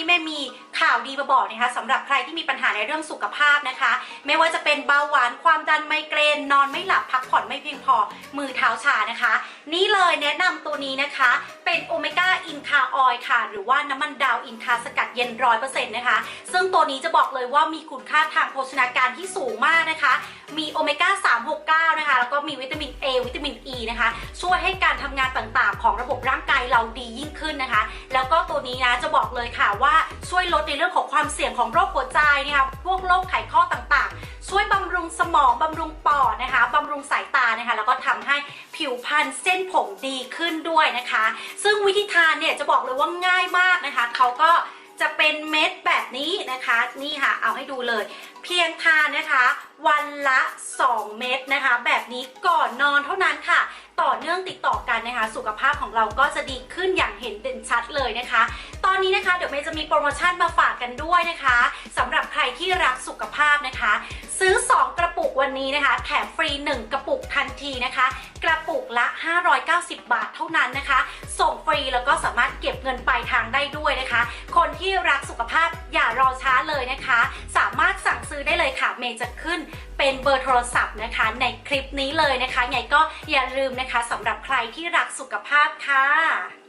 นี้แม่มีข่าวดีมาบอกนะคะสำหรับใครที่มีปัญหาในเรื่องสุขภาพนะคะ ไม่ว่าจะเป็นเบาหวานความดันไมเกรนนอนไม่หลับหลับพักผ่อนไม่เพียงพอมือเท้าชานะคะ นี่เลยแนะนำตัวนี้นะคะ เป็นโอเมก้าอินคาออยค่ะ หรือว่าน้ำมันดาวอินคาสกัดเย็นร้อยเปอร์เซ็นต์นะคะ ซึ่งตัวนี้จะบอกเลยว่ามีคุณค่าทางโภชนาการที่สูงมากนะคะ มีโอเมก้า 369 นะคะ แล้วก็มีวิตามิน A วิตามิน E นะคะ ช่วยให้การทำงานต่างๆ ของระบบร่างกายเราดียิ่งขึ้นนะคะ แล้วก็ตัวนี้นะจะบอกเลยค่ะว่าช่วยลดในเรื่องของความเสี่ยงของโรคหัวใจนะคะพวกโรคไขข้อต่างๆ ช่วยบำรุงสมองบำรุงปอดนะคะบำรุงสายตานะคะแล้วก็ทำให้ผิวพรรณเส้นผมดีขึ้นด้วยนะคะ ซึ่งวิธีทานเนี่ยจะบอกเลยว่าง่ายมากนะคะเขาก็จะเป็นเม็ดแบบนี้นะคะนี่ค่ะเอาให้ดูเลย เพียงทานนะคะ วันละ 2 เม็ดนะคะ แบบนี้ก่อนนอนเท่านั้นค่ะ ต่อเนื่องติดต่อกันนะคะ สุขภาพของเราก็จะดีขึ้นอย่างเห็นเด่นชัดเลยนะคะ ตอนนี้นะคะเดี๋ยวเมย์จะมีโปรโมชั่นมาฝากกันด้วยนะคะสำหรับใครที่รักสุาพนะคะ ซื้อ 2 กระปุกวันนี้นะคะ แถมฟรี 1 กระปุกทันทีนะคะ กระปุกละ 590 บาทเท่านั้นนะคะ ส่งฟรีแล้วก็สามารถเก็บเงินปลายทางได้ด้วยนะคะ คนที่รักสุขภาพอย่ารอช้าเลยนะคะ สามารถสั่งซื้อได้เลยค่ะเมย์จะขึ้นเป็นเบอร์โทรศัพท์นะคะในคลิปนี้เลยนะคะไงก็อย่าลืมนะคะสำหรับใครที่รักสุขภาพค่ะ